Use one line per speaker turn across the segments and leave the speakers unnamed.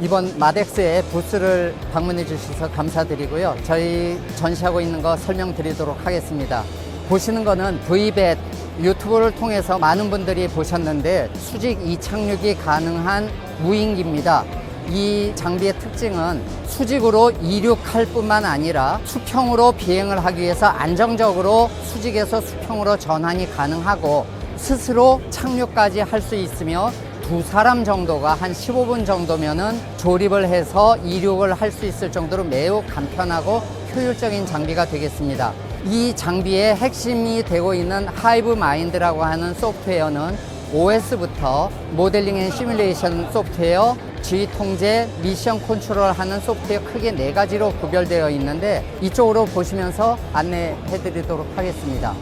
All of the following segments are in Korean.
이번 마덱스에 부스를 방문해 주셔서 감사드리고요. 저희 전시하고 있는 거 설명드리도록 하겠습니다. 보시는 거는 V벳 유튜브를 통해서 많은 분들이 보셨는데 수직 이착륙이 가능한 무인기입니다. 이 장비의 특징은 수직으로 이륙할 뿐만 아니라 수평으로 비행을 하기 위해서 안정적으로 수직에서 수평으로 전환이 가능하고 스스로 착륙까지 할 수 있으며 두 사람 정도가 한 15분 정도면은 조립을 해서 이륙을 할 수 있을 정도로 매우 간편하고 효율적인 장비가 되겠습니다. 이 장비의 핵심이 되고 있는 하이브 마인드라고 하는 소프트웨어는 OS부터 모델링 앤 시뮬레이션 소프트웨어, 지휘 통제, 미션 컨트롤 하는 소프트웨어 크게 네 가지로 구별되어 있는데 이쪽으로 보시면서 안내해 드리도록 하겠습니다.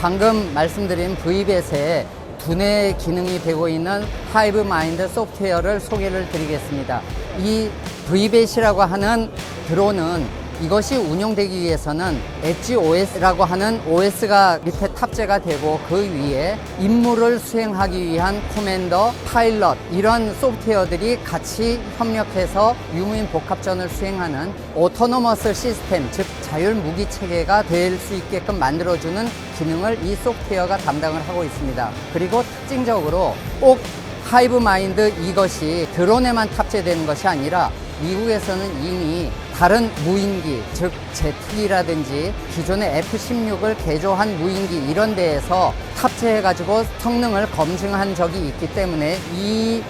방금 말씀드린 V벳에 두뇌 기능이 되고 있는 하이브 마인드 소프트웨어를 소개를 드리겠습니다. 이 V벳이라고 하는 드론은 이것이 운용되기 위해서는 엣지 OS라고 하는 OS가 밑에 탑재가 되고 그 위에 임무를 수행하기 위한 코맨더, 파일럿 이런 소프트웨어들이 같이 협력해서 유무인 복합전을 수행하는 오토노머스 시스템 즉 자율 무기 체계가 될 수 있게끔 만들어주는 기능을 이 소프트웨어가 담당을 하고 있습니다. 그리고 특징적으로 꼭 하이브 마인드 이것이 드론에만 탑재되는 것이 아니라 미국에서는 이미 다른 무인기, 즉 제트기라든지 기존의 F-16을 개조한 무인기 이런 데에서 탑재해가지고 성능을 검증한 적이 있기 때문에 이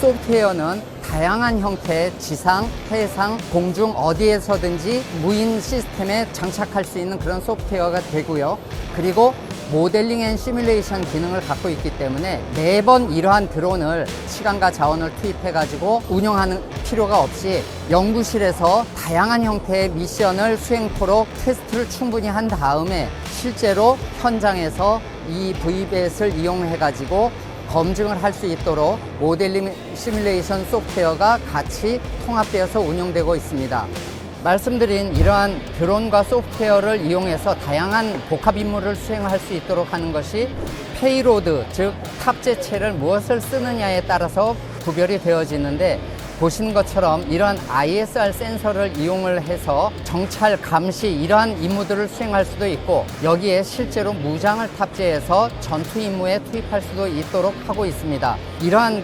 소프트웨어는 다양한 형태의 지상, 해상, 공중 어디에서든지 무인 시스템에 장착할 수 있는 그런 소프트웨어가 되고요. 그리고 모델링 앤 시뮬레이션 기능을 갖고 있기 때문에 매번 이러한 드론을 시간과 자원을 투입해 가지고 운영하는 필요가 없이 연구실에서 다양한 형태의 미션을 수행토록 테스트를 충분히 한 다음에 실제로 현장에서 이 VBS를 이용해 가지고 검증을 할 수 있도록 모델링 시뮬레이션 소프트웨어가 같이 통합되어서 운영되고 있습니다. 말씀드린 이러한 드론과 소프트웨어를 이용해서 다양한 복합 임무를 수행할 수 있도록 하는 것이 페이로드, 즉 탑재체를 무엇을 쓰느냐에 따라서 구별이 되어지는데 보시는 것처럼 이러한 ISR 센서를 이용을 해서 정찰, 감시 이러한 임무들을 수행할 수도 있고 여기에 실제로 무장을 탑재해서 전투 임무에 투입할 수도 있도록 하고 있습니다. 이러한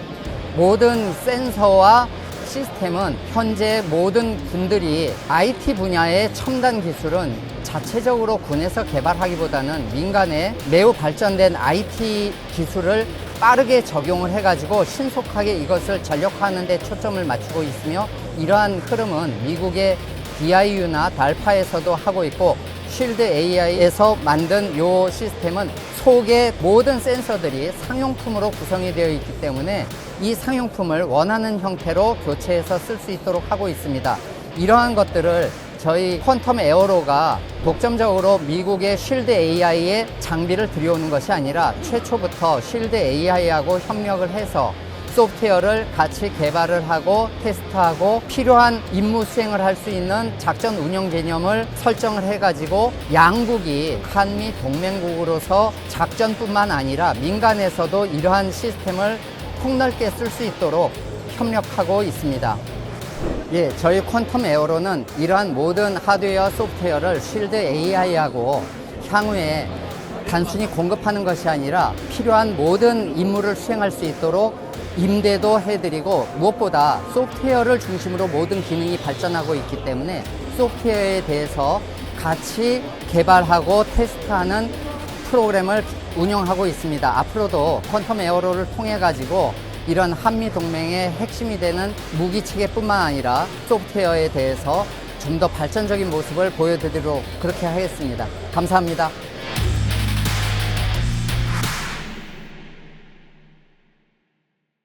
모든 센서와 시스템은 현재 모든 군들이 IT 분야의 첨단 기술은 자체적으로 군에서 개발하기보다는 민간에 매우 발전된 IT 기술을 빠르게 적용을 해가지고 신속하게 이것을 전력화하는 데 초점을 맞추고 있으며 이러한 흐름은 미국의 DIU나 달파에서도 하고 있고 쉴드 AI에서 만든 요 시스템은 속의 모든 센서들이 상용품으로 구성이 되어 있기 때문에 이 상용품을 원하는 형태로 교체해서 쓸 수 있도록 하고 있습니다. 이러한 것들을 저희 퀀텀 에어로가 독점적으로 미국의 쉴드 AI의 장비를 들여오는 것이 아니라 최초부터 쉴드 AI하고 협력을 해서 소프트웨어를 같이 개발을 하고 테스트하고 필요한 임무 수행을 할 수 있는 작전 운영 개념을 설정을 해가지고 양국이 한미 동맹국으로서 작전뿐만 아니라 민간에서도 이러한 시스템을 폭넓게 쓸 수 있도록 협력하고 있습니다. 예, 저희 퀀텀 에어로는 이러한 모든 하드웨어 소프트웨어를 쉴드 AI하고 향후에 단순히 공급하는 것이 아니라 필요한 모든 임무를 수행할 수 있도록 임대도 해드리고 무엇보다 소프트웨어를 중심으로 모든 기능이 발전하고 있기 때문에 소프트웨어에 대해서 같이 개발하고 테스트하는 프로그램을 운영하고 있습니다. 앞으로도 퀀텀 에어로를 통해 가지고 이런 한미 동맹의 핵심이 되는 무기 체계뿐만 아니라 소프트웨어에 대해서 좀 더 발전적인 모습을 보여드리도록 그렇게 하겠습니다. 감사합니다.